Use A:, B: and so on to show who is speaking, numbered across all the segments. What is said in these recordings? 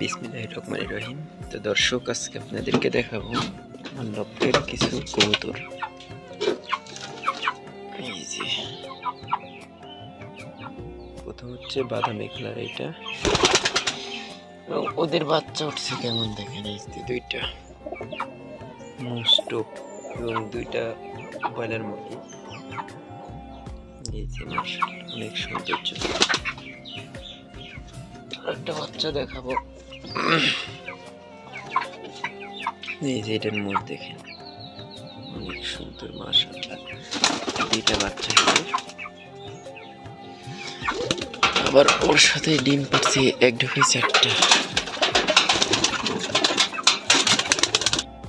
A: বিসমিল্লাহ রহমান রহিম। তো দর্শক, আজকে আপনাদেরকে দেখাবো আমার কিছু কবুতর। প্রথম হচ্ছে বাদামি কালার এটা ওদের বাচ্চা উঠছে কেমন দেখেন এই যে দুইটা। মোস্টপ এবং দুইটা বয়লার মুরগি। অনেক সৌন্দর্য। একটা বাচ্চা দেখাবো। এই যে এটার মুখ দেখেন। অনেক সুন্দর, মাশাআল্লাহ। দুইটা বাচ্চা আবার ওর সাথে ডিম পাচ্ছি এক ঢুকে চারটা।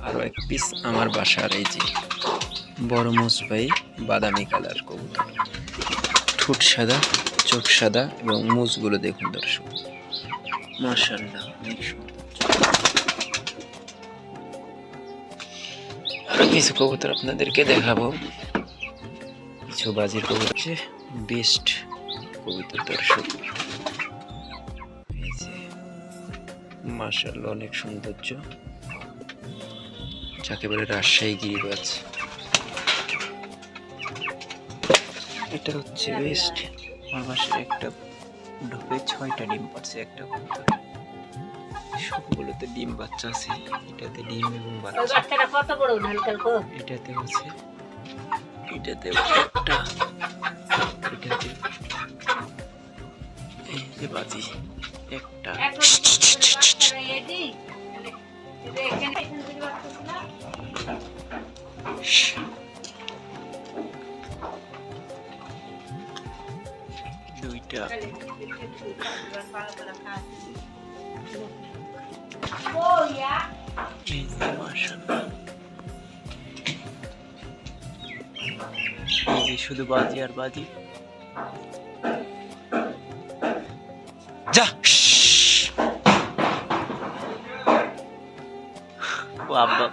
A: আরও এক পিস আমার বাসার এই যে বড় মোসবাই বাদামি কালার কবুতর। ঠোঁট সাদা, চোখ সাদা এবং মুজগুলো দেখুন দর্শক। মার্শাল্লাহ অনেক কিছু কবুতর আপনাদেরকে দেখাবো। কিছু বাজির কবুতর হচ্ছে বেস্ট কবুতর দর্শক। মার্শাল্লাহ অনেক সৌন্দর্য। যাকে বলে রাজশাহী গিরিবাজ। এটা হচ্ছে বেস্ট। আমার একটা ঢোকে ছয়টা ডিম পাচ্ছে একটা কবুতর। সবগুলোতে ডিম বাচ্চা আছে এটাতে ডিম এবং বাচ্চা। এটাতে আছে এটাতে একটা এটাতে এই যে বাজি একটা।
B: এখন
A: দুইটা। শুধু বাজি আর বাজি। যা ও আব্বা